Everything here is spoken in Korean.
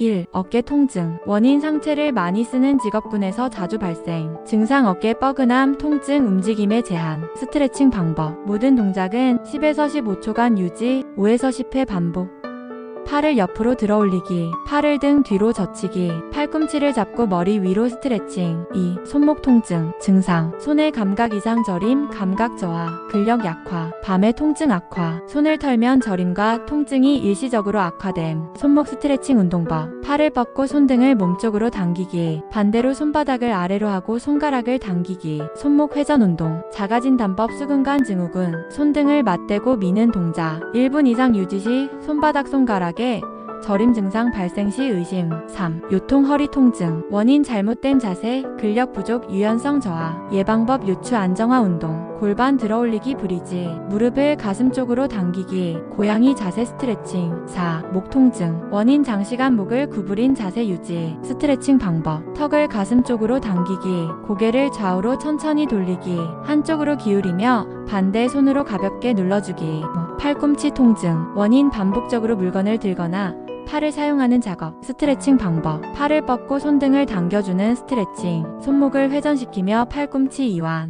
1. 어깨 통증. 원인 상체를 많이 쓰는 직업군에서 자주 발생. 증상 어깨 뻐근함, 통증, 움직임의 제한. 스트레칭 방법. 모든 동작은 10에서 15초간 유지, 5에서 10회 반복. 팔을 옆으로 들어 올리기, 팔을 등 뒤로 젖히기, 팔꿈치를 잡고 머리 위로 스트레칭. 2. 손목 통증, 증상, 손의 감각 이상 저림, 감각 저하, 근력 약화, 밤의 통증 악화, 손을 털면 저림과 통증이 일시적으로 악화됨. 손목 스트레칭 운동법, 팔을 뻗고 손등을 몸쪽으로 당기기, 반대로 손바닥을 아래로 하고 손가락을 당기기, 손목 회전 운동, 자가진 단법 수근관 증후군, 손등을 맞대고 미는 동작, 1분 이상 유지 시 손바닥 손가락에 저림 증상 발생 시 의심. 3. 요통 허리 통증. 원인 잘못된 자세, 근력 부족, 유연성 저하. 예방법 요추 안정화 운동. 골반 들어 올리기 브리지. 무릎을 가슴 쪽으로 당기기. 고양이 자세 스트레칭. 4. 목 통증. 원인 장시간 목을 구부린 자세 유지. 스트레칭 방법. 턱을 가슴 쪽으로 당기기. 고개를 좌우로 천천히 돌리기. 한쪽으로 기울이며 반대 손으로 가볍게 눌러주기. 팔꿈치 통증. 원인 반복적으로 물건을 들거나 팔을 사용하는 작업, 스트레칭 방법, 팔을 뻗고 손등을 당겨주는 스트레칭, 손목을 회전시키며 팔꿈치 이완.